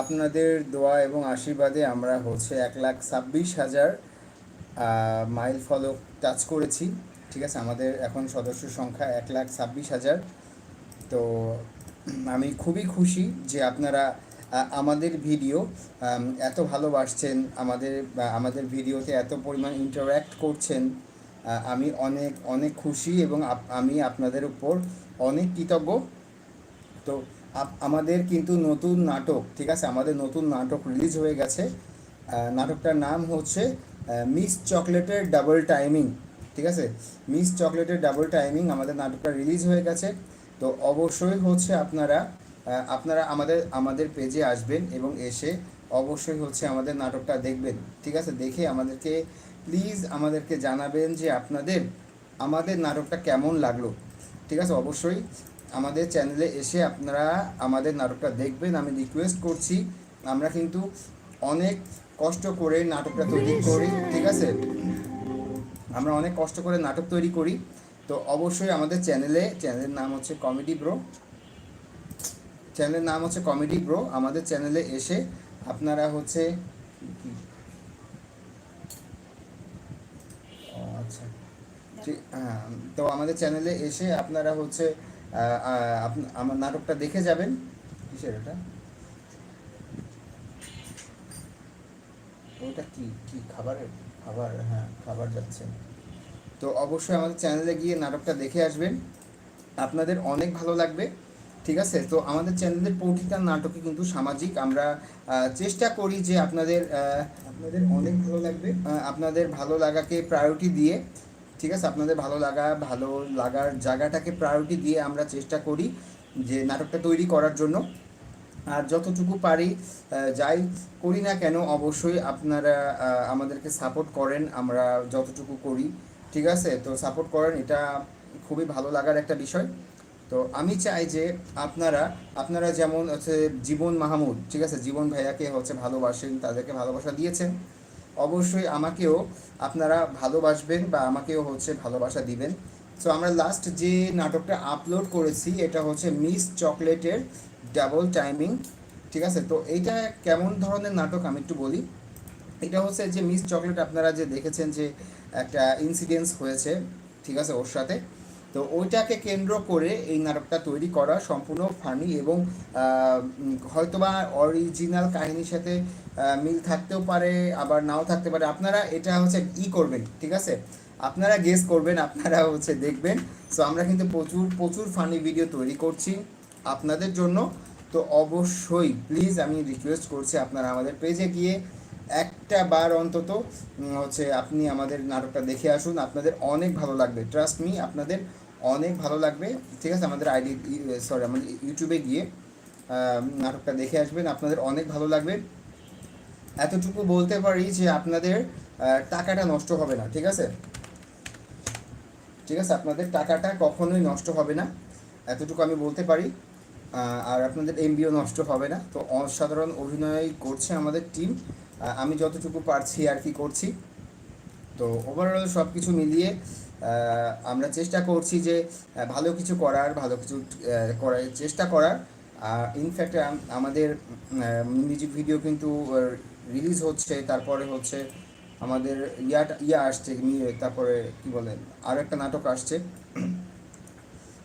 আপনাদের দোয়া এবং আশীর্বাদে আমরা হচ্ছে এক লাখ ছাব্বিশ হাজার মাইল ফলক টাচ করেছি। ঠিক আছে, আমাদের এখন সদস্য সংখ্যা এক লাখ ছাব্বিশ হাজার। তো আমি খুবই খুশি যে আপনারা আমাদের ভিডিও এত ভালোবাসছেন, আমাদের আমাদের ভিডিওতে এত পরিমাণ ইন্টারঅ্যাক্ট করছেন। আমি অনেক অনেক খুশি এবং আমি আপনাদের উপর অনেক কৃতজ্ঞ। তো আমাদের কিন্তু নতুন নাটক, ঠিক আছে? আমাদের নতুন নাটক রিলিজ হয়ে গেছে। নাটকটার নাম হচ্ছে মিস চকলেটের ডাবল টাইমিং ঠিক আছে? মিস চকলেটের ডাবল টাইমিং আমাদের নাটকটা রিলিজ হয়ে গেছে। তো অবশ্যই হচ্ছে আপনারা আপনারা আমাদের আমাদের পেজে আসবেন এবং এসে অবশ্যই হচ্ছে আমাদের নাটকটা দেখবেন, ঠিক আছে? দেখে আমাদেরকে প্লিজ আমাদেরকে জানাবেন যে আপনাদের, আমাদের নাটকটা কেমন লাগল, ঠিক আছে? অবশ্যই আমাদের চ্যানেলে এসে আপনারা আমাদের নাটকটা দেখবেন। আমি রিকোয়েস্ট করছি, আমরা কিন্তু অনেক কষ্ট করে নাটকটা তৈরি করি, ঠিক আছে? আমরা অনেক কষ্ট করে নাটক তৈরি করি। তো অবশ্যই আমাদের চ্যানেলে চ্যানেলের নাম হচ্ছে কমেডি ব্রো চ্যানেলের নাম হচ্ছে কমেডি ব্রো আমাদের চ্যানেলে এসে আপনারা হচ্ছে আচ্ছা। হ্যাঁ তো আমাদের চ্যানেলে এসে আপনারা হচ্ছে আমার নাটকটা দেখে যাবেন। কিসের এটা? ওটা কি কি খাবারের? খাবার হ্যাঁ খাবার যাচ্ছে। তো অবশ্যই আমাদের চ্যানেলে গিয়ে নাটকটা দেখে আসবেন। আপনাদের অনেক ভালো লাগবে, ঠিক আছে? তো আমাদের চ্যানেলের প্রতিটা নাটকে কিন্তু সামাজিক। আমরা চেষ্টা করি যে আপনাদের আপনাদের অনেক ভালো লাগবে আপনাদের ভালো লাগাকে প্রায়োরিটি দিয়ে। ঠিক আছে? আপনাদের ভালো লাগা, ভালো লাগার জায়গাটাকে প্রায়োরিটি দিয়ে আমরা চেষ্টা করি যে নাটকটা তৈরি করার জন্য। আর যতটুকু পারি যাই করি না কেন, অবশ্যই আপনারা আমাদেরকে সাপোর্ট করেন, আমরা যতটুকু করি, ঠিক আছে? তো সাপোর্ট করেন, এটা খুবই ভালো লাগার একটা বিষয়। তো আমি চাই যে আপনারা আপনারা যেমন হচ্ছে জীবন মাহমুদ, ঠিক আছে? জীবন ভাইয়াকে হচ্ছে ভালোবাসেন, তাদেরকে ভালোবাসা দিয়েছেন। অবশ্যই আমাকেও আপনারা ভালোবাসবেন বা আমাকেও হচ্ছে ভালোবাসা দিবেন। সো আমরা লাস্ট যে নাটকটা আপলোড করেছি, এটা হচ্ছে মিস চকলেটের ডাবল টাইমিং ঠিক আছে? তো এইটা কেমন ধরনের নাটক আমি একটু বলি। এটা হচ্ছে যে মিস চকলেট আপনারা যে দেখেছেন যে একটা ইনসিডেন্স হয়েছে, ঠিক আছে, ওর সাথে। তো ওইটাকে কেন্দ্র করে এই নাটকটা তৈরি করা সম্পূর্ণ ফানি এবং হয়তোবা অরিজিনাল কাহিনীর সাথে মিল থাকতেও পারে, আবার নাও থাকতে পারে। আপনারা এটা হচ্ছে ই করবেন, ঠিক আছে? আপনারা গেস করবেন, আপনারা হচ্ছে দেখবেন। সো আমরা কিন্তু প্রচুর প্রচুর ফানি ভিডিও তৈরি করছি আপনাদের জন্য। তো অবশ্যই প্লিজ আমি রিকোয়েস্ট করছি আপনারা আমাদের পেজে গিয়ে একটা বার অন্তত হচ্ছে আপনি আমাদের নাটকটা দেখে আসুন। আপনাদের অনেক ভালো লাগবে। ট্রাস্ট মি আপনাদের অনেক ভালো লাগবে। ঠিক আছে, আমাদের আইডি সরি আমাদের ইউটিউবে গিয়ে নাটকটা দেখে আসবেন, আপনাদের অনেক ভালো লাগবে। এতটুকু বলতে পারি যে আপনাদের টাকাটা নষ্ট হবে না, ঠিক আছে? ঠিক আছে, আপনাদের টাকাটা কখনোই নষ্ট হবে না, এতটুকু আমি বলতে পারি। আর আপনাদের এমবিও নষ্ট হবে না, তো অসাধারণ অভিনয় করছে আমাদের টিম আমি যতটুকু পারছি আর কি করছি। তো ওভারঅল সব কিছু মিলিয়ে আমরা চেষ্টা করছি যে ভালো কিছু করার, ভালো কিছু করার, চেষ্টা করার। আর ইনফ্যাক্ট আমাদের মিউজিক ভিডিও কিন্তু রিলিজ হচ্ছে, তারপরে হচ্ছে আমাদের ইয়াটা, ইয়া আসছে, মি- তারপরে কি বলে আরও একটা নাটক আসছে।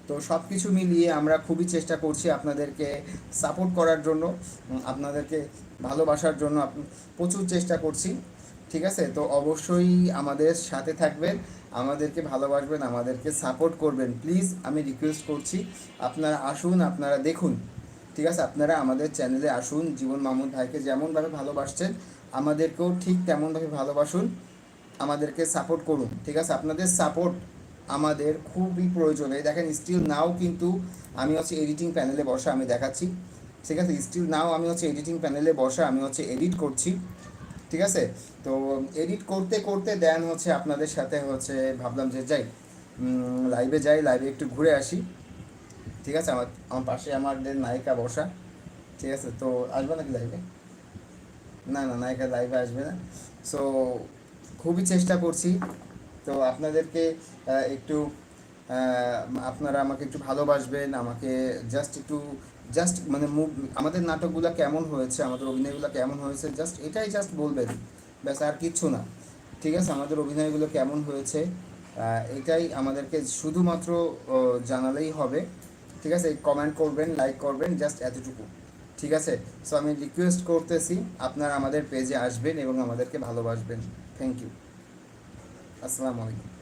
তো সব কিছু মিলিয়ে আমরা খুবই চেষ্টা করছি আপনাদেরকে সাপোর্ট করার জন্য আপনাদেরকে ভালোবাসার জন্য প্রচুর চেষ্টা করছি, ঠিক আছে? তো অবশ্যই আমাদের সাথে থাকবেন। আমাদেরকে ভালোবাসবেন, আমাদেরকে সাপোর্ট করবেন। প্লিজ আমি রিকোয়েস্ট করছি, আপনারা আসুন, আপনারা দেখুন। ঠিক আছে? আপনারা আমাদের চ্যানেলে আসুন, জীবন মামুন ভাইকে যেমনভাবে ভালোবাসছেন, আমাদেরকেও ঠিক তেমনভাবে ভালোবাসুন, আমাদেরকে সাপোর্ট করুন। ঠিক আছে? আপনাদের সাপোর্ট আমাদের খুবই প্রয়োজন এই দেখেন স্টিল নাও কিন্তু আমি হচ্ছে এডিটিং প্যানেলে বসা আমি দেখাচ্ছি। ঠিক আছে? স্টিল নাও আমি হচ্ছে এডিটিং প্যানেলে বসা আমি হচ্ছে এডিট করছি। ঠিক আছে? তো এডিট করতে করতে দেন হচ্ছে আপনাদের সাথে হচ্ছে ভাবলাম যে যাই লাইভে যাই লাইভে একটু ঘুরে আসি। ঠিক আছে? আমার আমার পাশে আমাদের নায়িকা বসা। ঠিক আছে? তো আসবে নাকি লাইভে না না, নায়িকা লাইভে আসবে না। সো খুবই চেষ্টা করছি। তো আপনাদেরকে একটু আপনারা আমাকে একটু ভালোবাসবেন, আমাকে জাস্ট একটু জাস্ট মানে মুভ আমাদের নাটকগুলো কেমন হয়েছে, আমাদের অভিনয়গুলো কেমন হয়েছে জাস্ট এটাই জাস্ট বলবেন ব্যাস, আর কিচ্ছু না। ঠিক আছে? আমাদের অভিনয়গুলো কেমন হয়েছে এটাই আমাদেরকে শুধুমাত্র জানালেই হবে। ঠিক আছে? কমেন্ট করবেন লাইক করবেন জাস্ট এতটুকু। ঠিক আছে? সো আমি রিকোয়েস্ট করতেছি, আপনারা আমাদের পেজে আসবেন এবং আমাদেরকে ভালোবাসবেন। থ্যাংক ইউ আসসালামু আলাইকুম।